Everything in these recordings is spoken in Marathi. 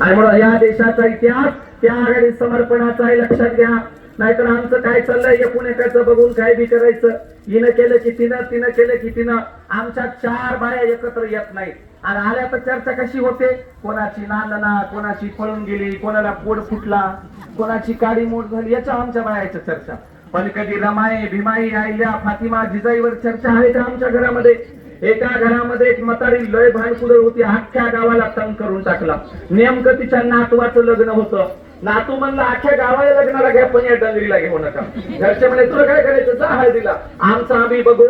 आणि म्हणून या देशाचा इतिहास त्या आघाडी समर्पणाचा आहे लक्षात घ्या. नाहीतर आमचं काय चाललंय? एकूण एकाचं बघून काय बी करायचं? हिनं केलं की तिनं तिनं केलं की तिनं. आमच्या चार बाया एकत्र येत नाही आणि आल्या तर चर्चा कशी होते? कोणाची नांदना कोणाची पळून गेली कोणाला पोड फुटला कोणाची काडी मोड झाली याच्या आमच्या बायाच्या चर्चा. पण कधी रमाई भीमाई आईल्या फातिमा जिजाईवर चर्चा आहे का आमच्या घरामध्ये? एका घरामध्ये एक म्हातारी लय भांडकुदळ होती अख्ख्या गावाला तंग करून टाकला. नेमकं तिच्या नातवाचं लग्न होतं. नातू म्हणलं अख्ख्या गावाला लग्नाला घ्या पण या डंगरीला घेऊ नका. घरचे म्हणे तुला काय करायचं? जा हळदीला. आमचा आम्ही बघू.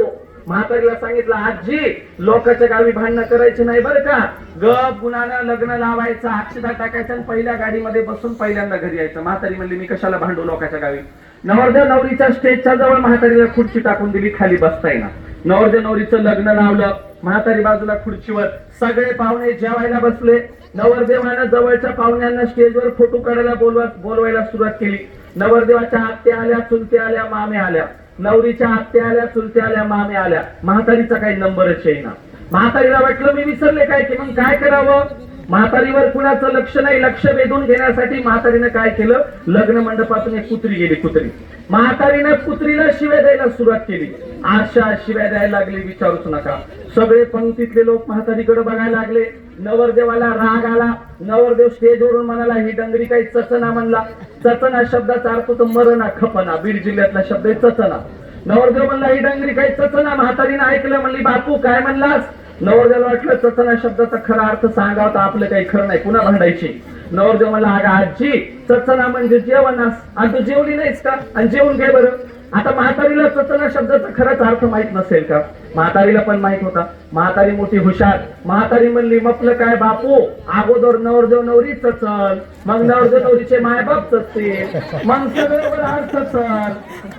म्हातारीला सांगितलं आजी लोकांच्या गावी भांडणं करायची नाही बरं का? गप गुणानं लग्न लावायचं अक्षता टाकायचं आणि पहिल्या गाडीमध्ये बसून पहिल्यांदा घरी यायचं. म्हातारी म्हणली मी कशाला भांडू लोकांच्या गावी? नवरदेव नवरीच्या स्टेजच्या जवळ म्हातारीला खुर्ची टाकून दिली खाली बसता येणार नवरदेव नवरीचं लग्न लावलं. म्हातारी बाजूला खुर्चीवर सगळे पाहुणे जेवायला बसले. नवरदेवानं जवळच्या पाहुण्यांना स्टेजवर फोटो काढायला बोलवा बोलवायला सुरुवात केली. नवरदेवाच्या आत्या आल्या चुलत्या आल्या मामे आल्या. नवरीच्या आत्या आल्या चुलत्या आल्या मामे आल्या. म्हातारीचा काही नंबरच येईना. म्हातारीला वाटलं मी विसरले काय की मग काय करावं? म्हातारीवर कुणाचं लक्ष नाही लक्ष वेधून घेण्यासाठी म्हातारीनं काय केलं? लग्न मंडपातून एक कुत्री गेली कुत्री. म्हातारीनं कुत्रीला शिव्या द्यायला सुरुवात केली. आशा शिव्या द्यायला लागली विचारूच नका. सगळे पंक्तीतले लोक म्हातारीकडे बघायला लागले. नवरदेवाला राग आला. नवरदेव स्टेजवरून म्हणाला ही डंगरी काही चचना म्हणला. चचना शब्दाचा अर्थ होतो मरणा खपना. बीड जिल्ह्यातला शब्द आहे चचना. नवरदेव म्हणला ही डंगरी काही चचना. म्हातारीनं ऐकलं. म्हणली बापू काय म्हणलास? नवरदेवाला वाटलं नाही शब्दाचा खरा अर्थ सांगावा तर आपलं काही खरं नाही पुन्हा भांडायची. नवरदेव म्हणला अगं आजी सत्सना म्हणजे जेवणास आणि तू जेवली नाहीस का? आणि जेवून घे बरं? आता म्हातारीला चचना शब्दाचा खराच अर्थ माहीत नसेल का? म्हातारीला पण माहीत होता. म्हातारी मोठी हुशार. म्हातारी म्हणली मपलं काय बापू? अगोदर नवरदेव नवरी चल. मग नवरदेव नवरीचे मायबाप चचतील मग सगळे वराड चचल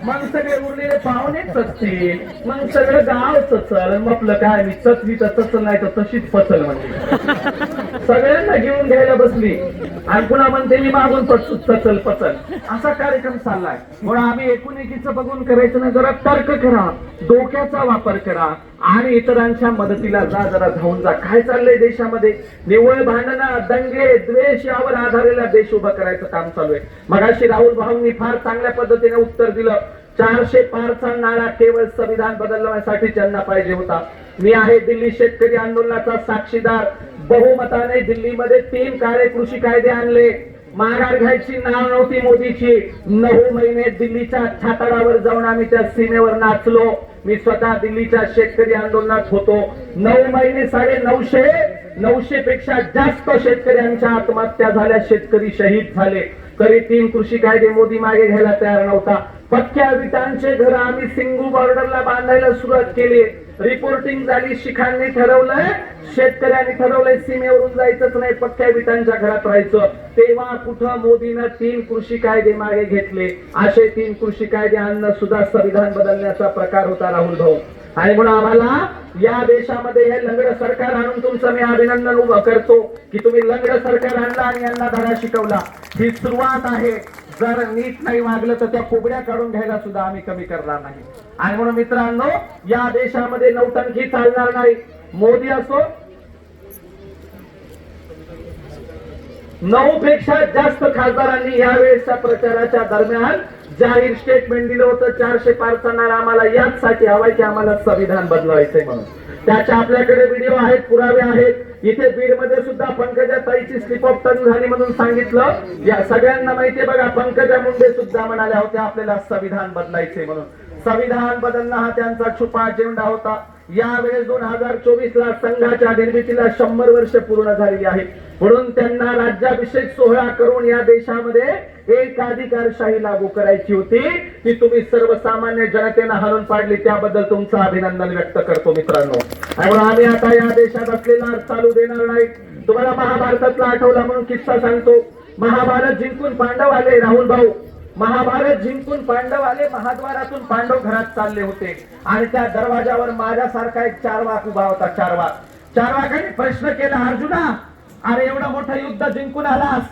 मग सगळे उरलेले पाहुणे चचतील मग सगळं गाव चचल मपलं काय? मी चचली तर चचल नाही तर तशीच फसल म्हणजे सगळ्यांना घेऊन घ्यायला बसली. आणि पुन्हा म्हणते मी मागून पचल पचल. असा कार्यक्रम चाललाय. म्हणून आम्ही एकूण एकीचं बघून करायचं ना जरा तर्क करा. डोक्याचा वापर करा. आणि इतरांच्या मदतीला जा जरा धावून जा. काय चाललंय देशामध्ये? निव्वळ भांडणं दंगे द्वेष यावर आधारलेला देश उभा करायचं काम चालू आहे. मगाशी राहुल भाऊंनी फार चांगल्या पद्धतीने उत्तर दिलं. चारशे पारचा नारा केवळ संविधान बदलण्यासाठी ज्यांना पाहिजे होता. मी आहे दिल्ली शेतकरी आंदोलनाचा साक्षीदार. बहुमताने दिल्लीमध्ये तीन काळे कृषी कायदे आणले. माघार घ्यायची नाव नव्हती मोदीची. नऊ महिने दिल्लीच्या छाताडावर जाऊन आम्ही त्या सीमेवर नाचलो. मी स्वतः दिल्लीच्या शेतकरी आंदोलनात होतो. नऊ महिने साडे नऊशे नऊशे पेक्षा जास्त शेतकऱ्यांच्या आत्महत्या झाल्या. शेतकरी शहीद झाले. तरी तीन कृषी कायदे मोदी मागे घ्यायला तयार नव्हता. पक्क्या विटांचे घर आम्ही सिंगू बॉर्डरला बांधायला सुरुवात केली. रिपोर्टिंग झाली शिखांनी ठरवलंय शेतकऱ्यांनी ठरवलंय सीमेवरून जायचंच नाही पक्क्या विटांच्या घरात राहायचं. तेव्हा कुठं मोदीनं तीन कृषी कायदे मागे घेतले? असे तीन कृषी कायदे आणणं सुद्धा संविधान बदलण्याचा प्रकार होता राहुल भाऊ. आणि म्हणून आम्हाला या देशामध्ये हे लंगड सरकार आणून तुमचं मी अभिनंदन उभं करतो की तुम्ही लंगड सरकार आणलं आणि यांना धडा शिकवला. ही सुरुवात आहे. जर नीट नाही वागलं तर त्या कोबड्या काढून घ्यायला सुद्धा आम्ही कमी करणार नाही. आणि म्हणून मित्रांनो या देशामध्ये नौटंकी चालणार नाही. मोदी असो नऊ पेक्षा जास्त खासदारांनी यावेळेसच्या प्रचाराच्या दरम्यान जाहीर स्टेटमेंट दिलं होतं. चारशे पार करणार आम्हाला याचसाठी हवाय की आम्हाला संविधान बदलवायचंय म्हणून. त्याच्या आपल्याकडे व्हिडिओ आहेत पुरावे आहेत इथे बीडमध्ये सुद्धा पंकजा ताईची स्लिप ऑफ टर्न झाली म्हणून सांगितलं. या सगळ्यांना माहितीये बघा पंकजा मुंडे सुद्धा म्हणाल्या होत्या आपल्याला संविधान बदलायचे म्हणून. संविधान बदलणं हा त्यांचा छुपा अजेंडा होता. यावेळेस दोन हजार चोवीस ला संघाच्या निर्मितीला शंभर वर्ष पूर्ण झालेली आहेत. म्हणून त्यांना राज्याभिषेक सोहळा करून या देशामध्ये एकाधिकारशाही लागू करायची होती. ती तुम्ही सर्वसामान्य जनतेनं हरून पाडली. त्याबद्दल तुमचं अभिनंदन व्यक्त करतो मित्रांनो. आम्ही आता या देशात असलेला चालू देणार नाही. तुम्हाला महाभारतातला आठवला म्हणून किस्सा सांगतो. महाभारत जिंकून पांडव आले. राहुल भाऊ महाभारत जिंकून पांडव आले महाद्वारातून पांडव घरात चालले होते. आणि त्या दरवाजावर माझ्यासारखा एक चारवाक उभा होता चारवाक. चारवाकाने प्रश्न केला अर्जुना अरे एवढं मोठं युद्ध जिंकून आलास?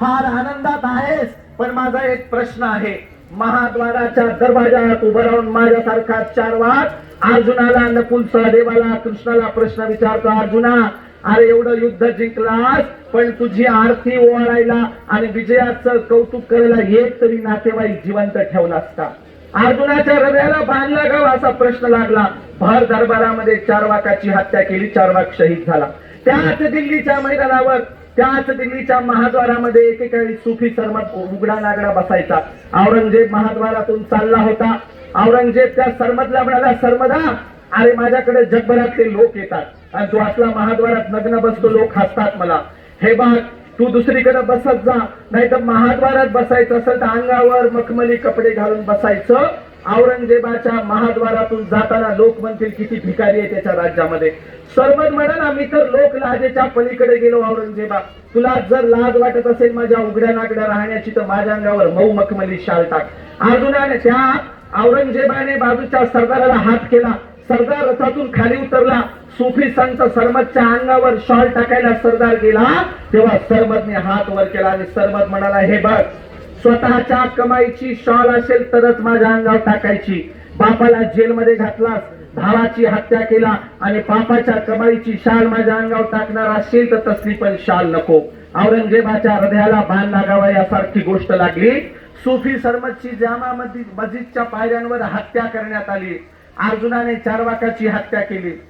फार आनंदात आहेस पण माझा एक प्रश्न आहे. महाद्वाराच्या दरवाजात उभं राहून माझ्यासारखा चारवाक अर्जुनाला नकुल सहदेवाला कृष्णाला प्रश्न विचारतो अर्जुना अरे एवढं युद्ध जिंकलास पण तुझी आरती ओवाळायला आणि विजयाचं कौतुक करायला एक तरी नातेवाईक जिवंत ठेवला असता अर्जुनाच्या हृदयाला बांधला गाव हो असा प्रश्न लागला? भर दरबारामध्ये चारवाकाची हत्या केली चारवाक शहीद झाला. त्याच दिल्लीच्या मैदानावर त्याच दिल्लीच्या महाद्वारामध्ये एकेकाळी सुफी सरमत उघडा नागडा बसायचा. औरंगजेब महाद्वारातून चालला होता. औरंगजेब त्या सरमदला म्हणाला सरमदा अरे माझ्याकडे जगभरातले लोक येतात. आणि तू असला महाद्वारात नग्न बसतो लोक हसतात मला. हे बाग तू दुसरीकडे बसत जा. नाही तर महाद्वारात बसायचं असेल तर अंगावर मखमली कपडे घालून बसायचं. औरंगजेबाच्या महाद्वारातून जाताना लोक म्हणतील किती भिकारी आहे त्याच्या राज्यामध्ये. सर्वच म्हणा आम्ही तर लोक लाजेच्या पलीकडे गेलो औरंगजेबा. तुला जर लाज वाटत असेल माझ्या उघड्या नागड्या राहण्याची तर माझ्या अंगावर मऊ मखमली शाल टाक. अर्जुनाने त्या औरंगजेबाने बाजूच्या सरदाराला हात केला. सरदार रथातून खाली उतरला. सुफी संत सरमतच्या अंगावर शॉल टाकायला सरदार गेला तेव्हा सरमतने हात वर केला आणि सरमत म्हणाला हे बघ स्वतःच्या कमाईची शॉल असेल तरच माझ्या अंगावर टाकायची. बापाला जेलमध्ये घातलास भावाची हत्या केला आणि पापाच्या कमाईची शाल माझ्या अंगावर टाकणार असेल तर तसली पण शाल नको. औरंगजेबाच्या हृदयाला बाण लागावा यासारखी गोष्ट लागली. सुफी सरमतची जामा मस्जिद मस्जिदच्या पायऱ्यांवर हत्या करण्यात आली. अर्जुनाने चारवाकाची हत्या केली.